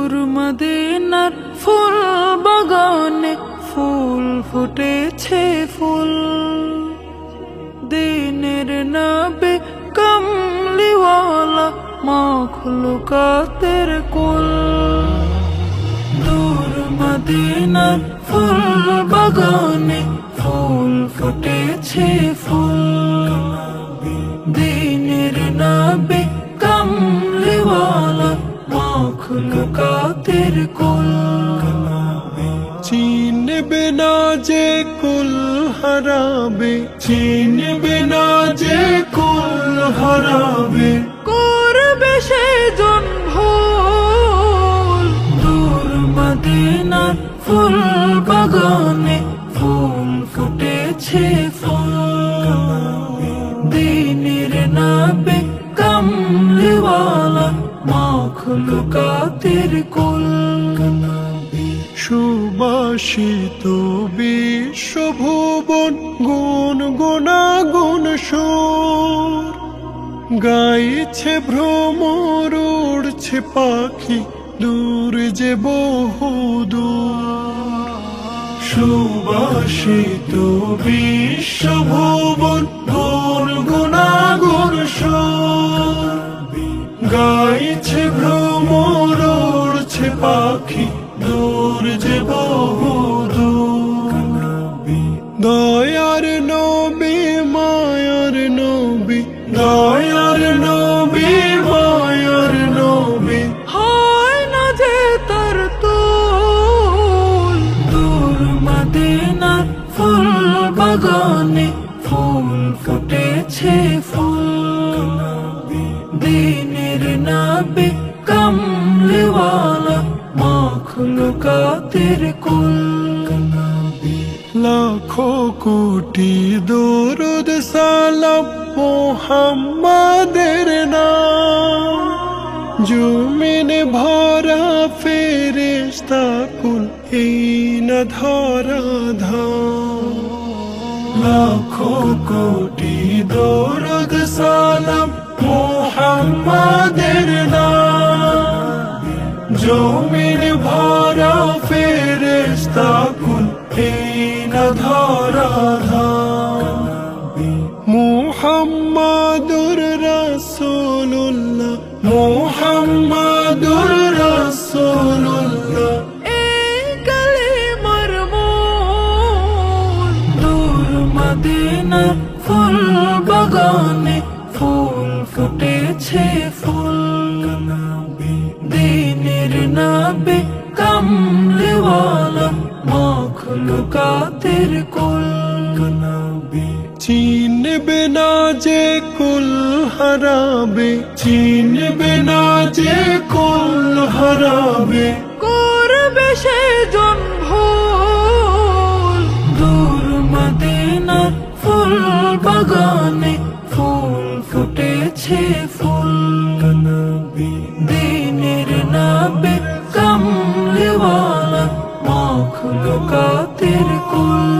দূর মদিনার ফুল বাগানে ফুল ফুটেছে ফুল। দিনের নবে কমলিওয়ালা মাখলুকাতের কুল। দূর মদিনার ফুল বাগানে ফুল ফুটেছে ফুল। মাখলুকাতের কুল। চিনবে না যে কুল হারাবে। চিনবে না যে কুল হারাবে। করবে সে জন ভুল দূর মদিনার ফুল বাগানে ফুল ফুটেছে মাখলুকাতের কুল। সুবাসিত বিশ্বভুবন গুণ গুণা গুণ সুর। গাইছে ভ্রমর, উড়ছে পাখি, দূর যে বহুদূর। সুবাসিত বিশ্বভুবন পাখি দূর যে বহুদূর। দয়ার নবী মায়ার নবী দয়ার নবী মায়ার নবী। হয় না যে তার তুল। দূর মদিনার ফুল বাগানে ফুল ফুটেছে ফুল। দিনের নাবে মাখলুকাতের কুল? লাখো কোটি দরুদ সালাম মোহাম্মদের নাম। জমিন ভরা ফেরেশতা কুল এই না ধরা ধাম। লাখো কোটি দরুদ সালাম মোহাম্মদের নাম। ধাম মুহাম্মাদুর রাসূলুল্লাহ মুহাম্মাদুর রাসূলুল্লাহ। এই কালিমার মূল দূর মদিনার ফুল বাগানে ফুল ফুটেছে ফুল। দিনের নাবে কমলিওয়ালা মাখলুকাতের কুল। চিনবে না যে কুল হারাবে। চিনবে না যে কুল হারাবে। করবে সে জন ভুল দূর মদিনার ফুল বাগানে ফুল ফুটেছে ফুল। দিনের কমলিওয়ালা মাখলুকাতের কুল